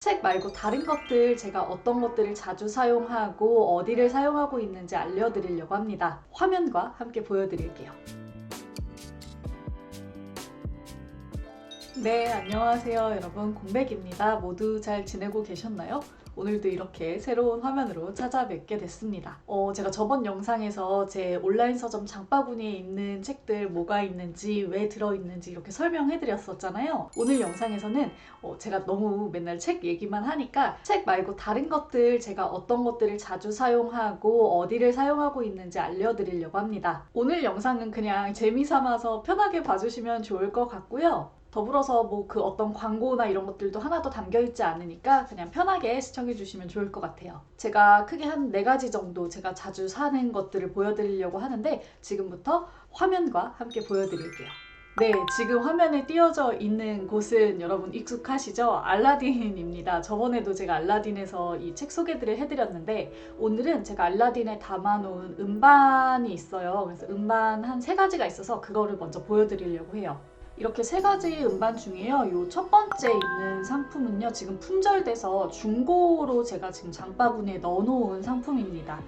책 말고 다른 것들 제가 어떤 것들을 자주 사용하고 어디를 사용하고 있는지 알려드리려고 합니다. 화면과 함께 보여드릴게요. 네, 안녕하세요 여러분. 공백입니다. 모두 잘 지내고 계셨나요? 오늘도 이렇게 새로운 화면으로 찾아뵙게 됐습니다. 어, 제가 저번 영상에서 제 온라인 서점 장바구니에 있는 책들 뭐가 있는지 왜 들어있는지 이렇게 설명해 드렸었잖아요. 오늘 영상에서는 어, 제가 너무 맨날 책 얘기만 하니까 책 말고 다른 것들 제가 어떤 것들을 자주 사용하고 어디를 사용하고 있는지 알려드리려고 합니다. 오늘 영상은 그냥 재미 삼아서 편하게 봐주시면 좋을 것 같고요. 더불어서 뭐 그 어떤 광고나 이런 것들도 하나도 담겨 있지 않으니까 그냥 편하게 시청해 주시면 좋을 것 같아요. 제가 크게 한 네 가지 정도 제가 자주 사는 것들을 보여드리려고 하는데 지금부터 화면과 함께 보여드릴게요. 네, 지금 화면에 띄어져 있는 곳은 여러분 익숙하시죠? 알라딘입니다. 저번에도 제가 알라딘에서 이 책 소개들을 해드렸는데 오늘은 제가 알라딘에 담아놓은 음반이 있어요. 그래서 음반 한 세 가지가 있어서 그거를 먼저 보여드리려고 해요. 이렇게 세 가지 음반 중에요. 요 첫 번째 있는 상품은요. 지금 품절돼서 중고로 제가 지금 장바구니에 넣어놓은 상품입니다.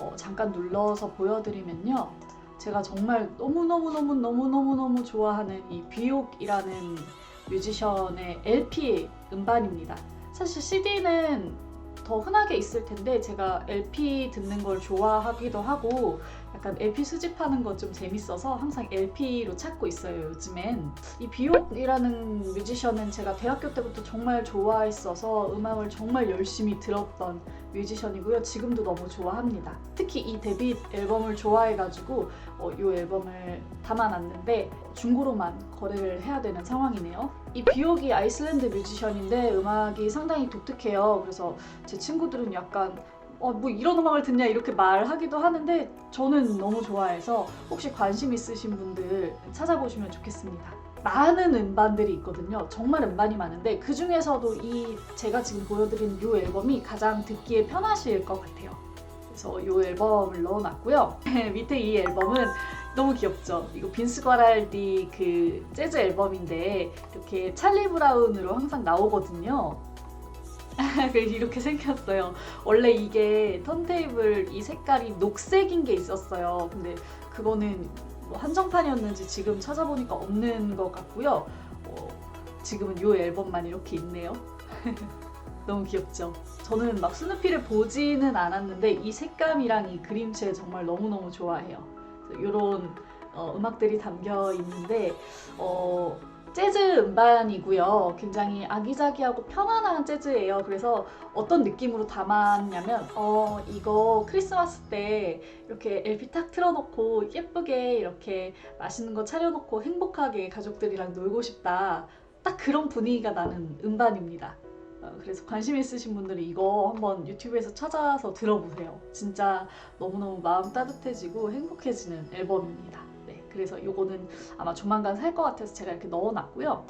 어, 잠깐 눌러서 보여드리면요. 제가 정말 너무너무너무너무너무너무 좋아하는 이 비옥이라는 뮤지션의 LP 음반입니다. 사실 CD는 더 흔하게 있을 텐데 제가 LP 듣는 걸 좋아하기도 하고 약간 LP 수집하는 거 좀 재밌어서 항상 LP로 찾고 있어요 요즘엔. 이 비옥이라는 뮤지션은 제가 대학교 때부터 정말 좋아했어서 음악을 정말 열심히 들었던 뮤지션이고요. 지금도 너무 좋아합니다. 특히 이 데뷔 앨범을 좋아해가지고 어, 이 앨범을 담아놨는데 중고로만 거래를 해야 되는 상황이네요. 이 비옥이 아이슬란드 뮤지션인데 음악이 상당히 독특해요. 그래서 제 친구들은 약간 어, 뭐 이런 음악을 듣냐 이렇게 말하기도 하는데 저는 너무 좋아해서 혹시 관심 있으신 분들 찾아보시면 좋겠습니다. 많은 음반들이 있거든요. 정말 음반이 많은데 그 중에서도 이 제가 지금 보여드린 이 앨범이 가장 듣기에 편하실 것 같아요. 그래서 이 앨범을 넣어놨고요. 밑에 이 앨범은 너무 귀엽죠. 이거 빈스 과랄디 그 재즈 앨범인데 이렇게 찰리 브라운으로 항상 나오거든요. 이렇게 생겼어요. 원래 이게 턴테이블 이 색깔이 녹색인 게 있었어요. 근데 그거는 뭐 한정판이었는지 지금 찾아보니까 없는 것 같고요. 어, 지금은 이 앨범만 이렇게 있네요. 너무 귀엽죠? 저는 막 스누피를 보지는 않았는데 이 색감이랑 이 그림체 정말 너무너무 좋아해요. 이런 어, 음악들이 담겨 있는데 어, 재즈 음반이고요. 굉장히 아기자기하고 편안한 재즈예요. 그래서 어떤 느낌으로 담았냐면 어 이거 크리스마스 때 이렇게 LP 탁 틀어놓고 예쁘게 이렇게 맛있는 거 차려놓고 행복하게 가족들이랑 놀고 싶다. 딱 그런 분위기가 나는 음반입니다. 어, 그래서 관심 있으신 분들은 이거 한번 유튜브에서 찾아서 들어보세요. 진짜 너무너무 마음 따뜻해지고 행복해지는 앨범입니다. 네, 그래서 이거는 아마 조만간 살 것 같아서 제가 이렇게 넣어놨고요.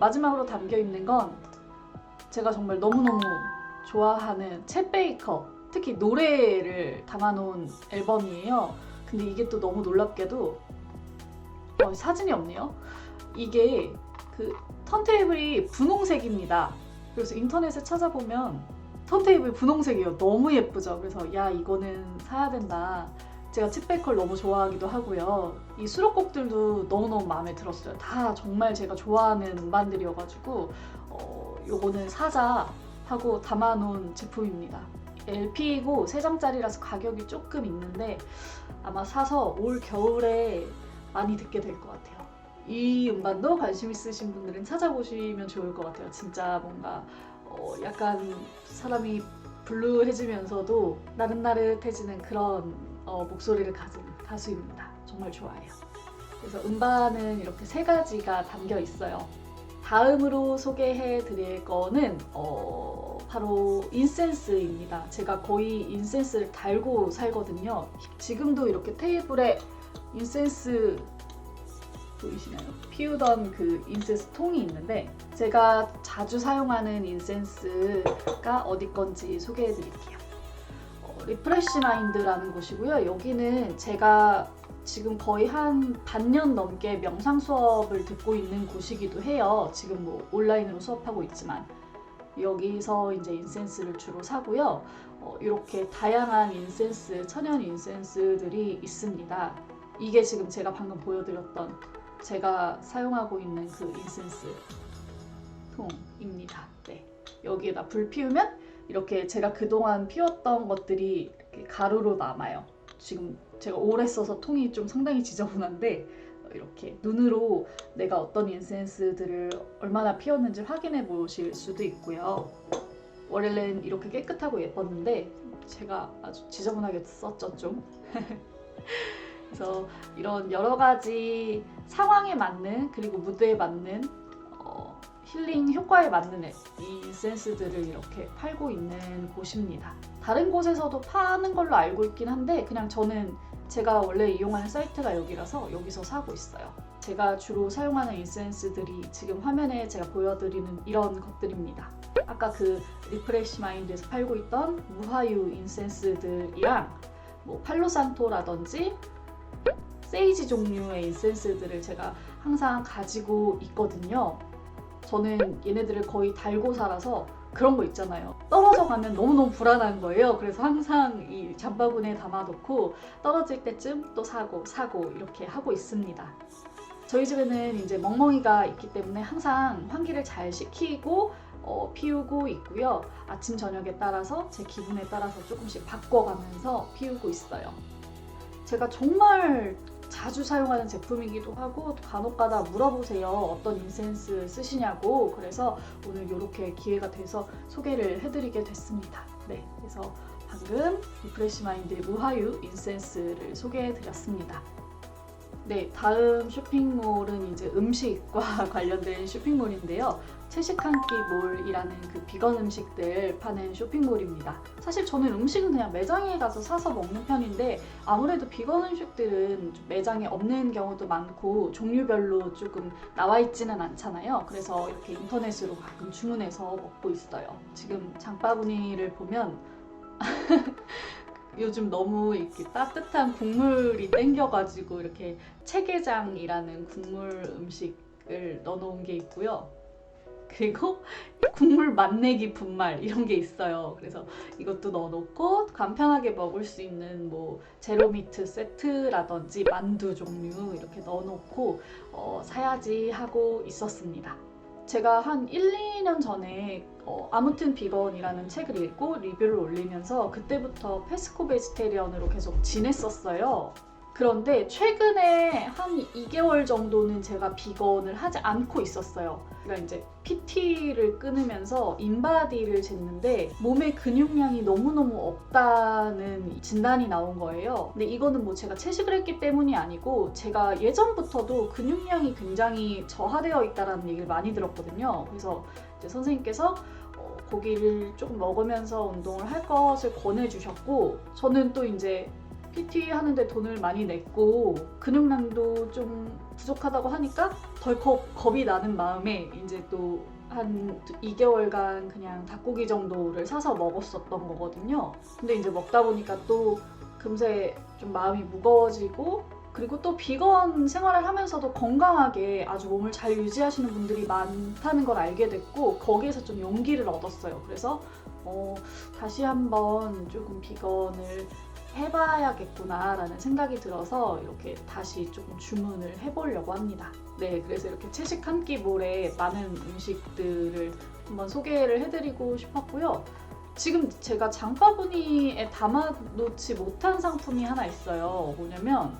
마지막으로 담겨 있는 건 제가 정말 너무너무 좋아하는 챗 베이커, 특히 노래를 담아놓은 앨범이에요. 근데 이게 또 너무 놀랍게도 어, 사진이 없네요. 이게 그 턴테이블이 분홍색입니다. 그래서 인터넷에 찾아보면 턴테이블 분홍색이에요. 너무 예쁘죠. 그래서 야 이거는 사야 된다. 제가 칩베이커를 너무 좋아하기도 하고요. 이 수록곡들도 너무너무 마음에 들었어요. 다 정말 제가 좋아하는 음반들이어가지고 어, 요거는 사자 하고 담아놓은 제품입니다. LP이고 3장짜리라서 가격이 조금 있는데 아마 사서 올 겨울에 많이 듣게 될 것 같아요. 이 음반도 관심 있으신 분들은 찾아보시면 좋을 것 같아요. 진짜 뭔가 어, 약간 사람이 블루해지면서도 나긋나긋해지는 그런 어, 목소리를 가진 가수입니다. 정말 좋아해요. 그래서 음반은 이렇게 세 가지가 담겨 있어요. 다음으로 소개해 드릴 거는 어, 바로 인센스입니다. 제가 거의 인센스를 달고 살거든요. 지금도 이렇게 테이블에 인센스 보이시나요? 피우던 그 인센스 통이 있는데 제가 자주 사용하는 인센스가 어디 건지 소개해 드릴게요. 어, 리프레시 마인드라는 곳이고요. 여기는 제가 지금 거의 한 반년 넘게 명상 수업을 듣고 있는 곳이기도 해요. 지금 뭐 온라인으로 수업하고 있지만 여기서 이제 인센스를 주로 사고요. 어, 이렇게 다양한 인센스, 천연 인센스들이 있습니다. 이게 지금 제가 방금 보여드렸던 제가 사용하고 있는 그 인센스 통입니다. 네. 여기에다 불 피우면 이렇게 제가 그동안 피웠던 것들이 가루로 남아요. 지금 제가 오래 써서 통이 좀 상당히 지저분한데 이렇게 눈으로 내가 어떤 인센스들을 얼마나 피웠는지 확인해 보실 수도 있고요. 원래는 이렇게 깨끗하고 예뻤는데 제가 아주 지저분하게 썼죠 좀. 그래서 이런 여러 가지 상황에 맞는 그리고 무드에 맞는 어, 힐링 효과에 맞는 이 인센스들을 이렇게 팔고 있는 곳입니다. 다른 곳에서도 파는 걸로 알고 있긴 한데 그냥 저는 제가 원래 이용하는 사이트가 여기라서 여기서 사고 있어요. 제가 주로 사용하는 인센스들이 지금 화면에 제가 보여드리는 이런 것들입니다. 아까 그 리프레시 마인드에서 팔고 있던 무화유 인센스들이랑 뭐 팔로산토라든지 세이지 종류의 인센스들을 제가 항상 가지고 있거든요. 저는 얘네들을 거의 달고 살아서 그런 거 있잖아요. 떨어져 가면 너무너무 불안한 거예요. 그래서 항상 이 잠바구니에 담아놓고 떨어질 때쯤 또 사고 사고 이렇게 하고 있습니다. 저희 집에는 이제 멍멍이가 있기 때문에 항상 환기를 잘 시키고 어, 피우고 있고요. 아침 저녁에 따라서 제 기분에 따라서 조금씩 바꿔가면서 피우고 있어요. 제가 정말 자주 사용하는 제품이기도 하고 간혹가다 물어보세요. 어떤 인센스 쓰시냐고. 그래서 오늘 이렇게 기회가 돼서 소개를 해드리게 됐습니다. 네, 그래서 방금 리프레시 마인드의 무화유 인센스를 소개해드렸습니다. 네, 다음 쇼핑몰은 이제 음식과 관련된 쇼핑몰인데요. 채식 한 끼 몰이라는 그 비건 음식들 파는 쇼핑몰입니다. 사실 저는 음식은 그냥 매장에 가서 사서 먹는 편인데 아무래도 비건 음식들은 좀 매장에 없는 경우도 많고 종류별로 조금 나와 있지는 않잖아요. 그래서 이렇게 인터넷으로 가끔 주문해서 먹고 있어요. 지금 장바구니를 보면 요즘 너무 이렇게 따뜻한 국물이 땡겨가지고 이렇게 체게장이라는 국물 음식을 넣어놓은 게 있고요. 그리고 국물 맛내기 분말 이런 게 있어요. 그래서 이것도 넣어놓고 간편하게 먹을 수 있는 뭐 제로미트 세트라든지 만두 종류 이렇게 넣어놓고 어, 사야지 하고 있었습니다. 제가 한 1, 2년 전에 어, 아무튼 비건이라는 책을 읽고 리뷰를 올리면서 그때부터 페스코 베지테리언으로 계속 지냈었어요. 그런데 최근에 한 2개월 정도는 제가 비건을 하지 않고 있었어요. 그러니까 이제 PT를 끊으면서 인바디를 쟀는데 몸에 근육량이 너무너무 없다는 진단이 나온 거예요. 근데 이거는 뭐 제가 채식을 했기 때문이 아니고 제가 예전부터도 근육량이 굉장히 저하되어 있다라는 얘기를 많이 들었거든요. 그래서 이제 선생님께서 어, 고기를 조금 먹으면서 운동을 할 것을 권해주셨고 저는 또 이제 PT 하는데 돈을 많이 냈고 근육량도 좀 부족하다고 하니까 덜컥 겁이 나는 마음에 이제 또 한 2개월간 그냥 닭고기 정도를 사서 먹었었던 거거든요. 근데 이제 먹다 보니까 또 금세 좀 마음이 무거워지고 그리고 또 비건 생활을 하면서도 건강하게 아주 몸을 잘 유지하시는 분들이 많다는 걸 알게 됐고 거기에서 좀 용기를 얻었어요. 그래서 어, 다시 한번 조금 비건을 해봐야겠구나라는 생각이 들어서 이렇게 다시 조금 주문을 해보려고 합니다. 네, 그래서 이렇게 채식 한 끼 몰에 많은 음식들을 한번 소개를 해드리고 싶었고요. 지금 제가 장바구니에 담아놓지 못한 상품이 하나 있어요. 뭐냐면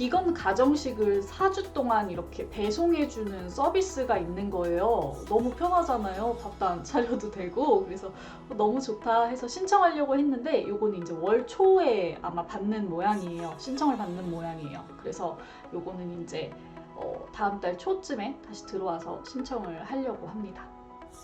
비건 가정식을 4주 동안 이렇게 배송해주는 서비스가 있는 거예요. 너무 편하잖아요. 밥도 안 차려도 되고. 그래서 너무 좋다 해서 신청하려고 했는데 요거는 이제 월 초에 아마 받는 모양이에요. 신청을 받는 모양이에요. 그래서 요거는 이제 어, 다음 달 초쯤에 다시 들어와서 신청을 하려고 합니다.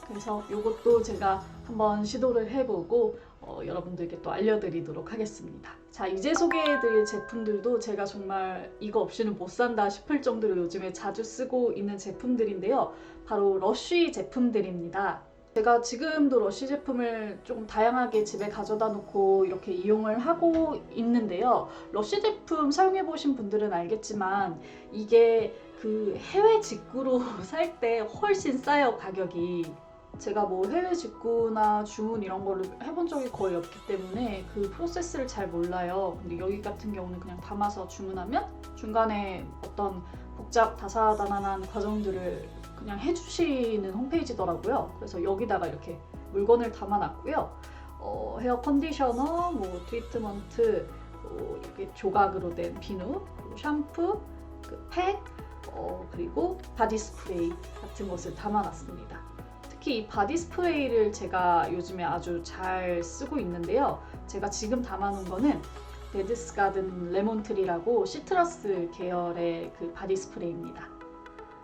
그래서 요것도 제가 한번 시도를 해보고 어, 여러분들께 또 알려드리도록 하겠습니다. 자, 이제 소개해드릴 제품들도 제가 정말 이거 없이는 못 산다 싶을 정도로 요즘에 자주 쓰고 있는 제품들인데요. 바로 러쉬 제품들입니다. 제가 지금도 러쉬 제품을 조금 다양하게 집에 가져다 놓고 이렇게 이용을 하고 있는데요. 러쉬 제품 사용해 보신 분들은 알겠지만 이게 그 해외 직구로 살 때 훨씬 싸요 가격이 제가 뭐 해외 직구나 주문 이런 거를 해본 적이 거의 없기 때문에 그 프로세스를 잘 몰라요. 근데 여기 같은 경우는 그냥 담아서 주문하면 중간에 어떤 복잡 다사다난한 과정들을 그냥 해주시는 홈페이지더라고요. 그래서 여기다가 이렇게 물건을 담아놨고요. 어, 헤어 컨디셔너, 뭐 트리트먼트, 뭐 이렇게 조각으로 된 비누, 샴푸, 그 팩, 어, 그리고 바디 스프레이 같은 것을 담아놨습니다. 특히 이 바디 스프레이를 제가 요즘에 아주 잘 쓰고 있는데요. 제가 지금 담아놓은 거는 데드스 가든 레몬트리라고 시트러스 계열의 그 바디 스프레이입니다.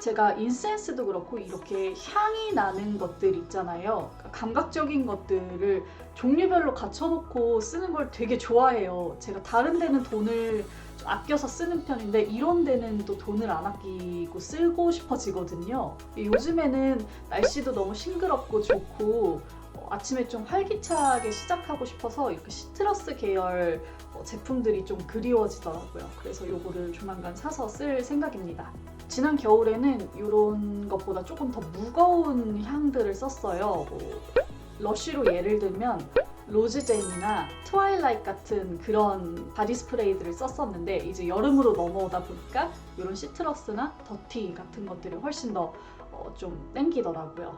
제가 인센스도 그렇고 이렇게 향이 나는 것들 있잖아요. 그러니까 감각적인 것들을 종류별로 갖춰놓고 쓰는 걸 되게 좋아해요. 제가 다른 데는 돈을 좀 아껴서 쓰는 편인데 이런 데는 또 돈을 안 아끼고 쓰고 싶어지거든요. 요즘에는 날씨도 너무 싱그럽고 좋고 어, 아침에 좀 활기차게 시작하고 싶어서 이렇게 시트러스 계열 어, 제품들이 좀 그리워지더라고요. 그래서 요거를 조만간 사서 쓸 생각입니다. 지난 겨울에는 이런 것보다 조금 더 무거운 향들을 썼어요. 뭐 러쉬로 예를 들면 로즈젠이나 트와일라이트 같은 그런 바디 스프레이들을 썼었는데 이제 여름으로 넘어오다 보니까 이런 시트러스나 더티 같은 것들이 훨씬 더 어, 좀 땡기더라고요.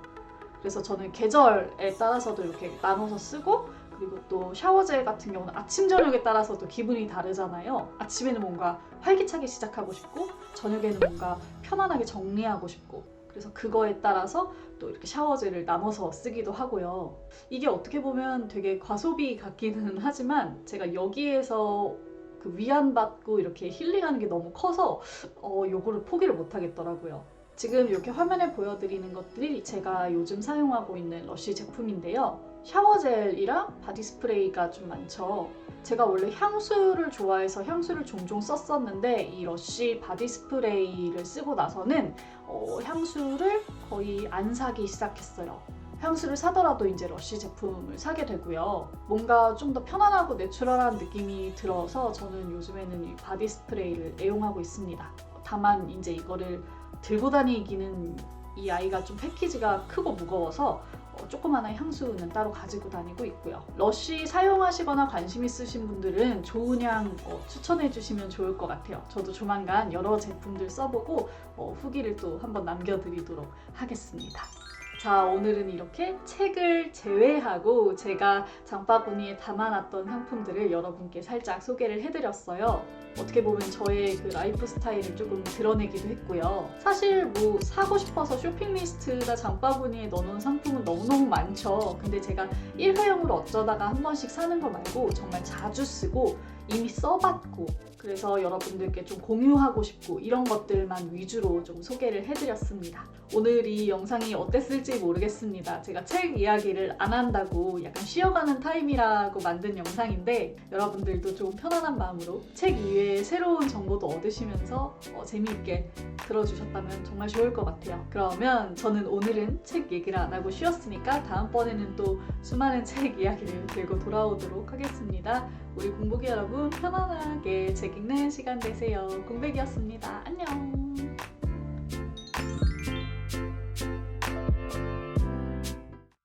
그래서 저는 계절에 따라서도 이렇게 나눠서 쓰고 그리고 또 샤워젤 같은 경우는 아침 저녁에 따라서도 기분이 다르잖아요. 아침에는 뭔가 활기차게 시작하고 싶고 저녁에는 뭔가 편안하게 정리하고 싶고 그래서 그거에 따라서 또 이렇게 샤워젤을 나눠서 쓰기도 하고요. 이게 어떻게 보면 되게 과소비 같기는 하지만 제가 여기에서 그 위안받고 이렇게 힐링하는 게 너무 커서 어, 요거를 포기를 못 하겠더라고요. 지금 이렇게 화면에 보여드리는 것들이 제가 요즘 사용하고 있는 러쉬 제품인데요. 샤워젤이랑 바디 스프레이가 좀 많죠. 제가 원래 향수를 좋아해서 향수를 종종 썼었는데 이 러쉬 바디 스프레이를 쓰고 나서는 어, 향수를 거의 안 사기 시작했어요. 향수를 사더라도 이제 러쉬 제품을 사게 되고요. 뭔가 좀 더 편안하고 내추럴한 느낌이 들어서 저는 요즘에는 이 바디 스프레이를 애용하고 있습니다. 다만 이제 이거를 들고 다니기는 이 아이가 좀 패키지가 크고 무거워서 어, 조그마한 향수는 따로 가지고 다니고 있고요. 러쉬 사용하시거나 관심 있으신 분들은 좋은 향 어, 추천해 주시면 좋을 것 같아요. 저도 조만간 여러 제품들 써보고 어, 후기를 또 한번 남겨드리도록 하겠습니다. 자, 오늘은 이렇게 책을 제외하고 제가 장바구니에 담아놨던 상품들을 여러분께 살짝 소개를 해드렸어요. 어떻게 보면 저의 그 라이프 스타일을 조금 드러내기도 했고요. 사실 뭐 사고 싶어서 쇼핑 리스트나 장바구니에 넣어놓은 상품은 너무너무 많죠. 근데 제가 일회용으로 어쩌다가 한 번씩 사는 거 말고 정말 자주 쓰고 이미 써봤고 그래서 여러분들께 좀 공유하고 싶고 이런 것들만 위주로 좀 소개를 해드렸습니다. 오늘 이 영상이 어땠을지 모르겠습니다. 제가 책 이야기를 안 한다고 약간 쉬어가는 타임이라고 만든 영상인데 여러분들도 좀 편안한 마음으로 책 이외에 새로운 정보도 얻으시면서 어, 재미있게 들어주셨다면 정말 좋을 것 같아요. 그러면 저는 오늘은 책 얘기를 안 하고 쉬었으니까 다음번에는 또 수많은 책 이야기를 들고 돌아오도록 하겠습니다. 우리 공복이 여러분 편안하게 책 읽는 시간 되세요. 공백이었습니다. 안녕.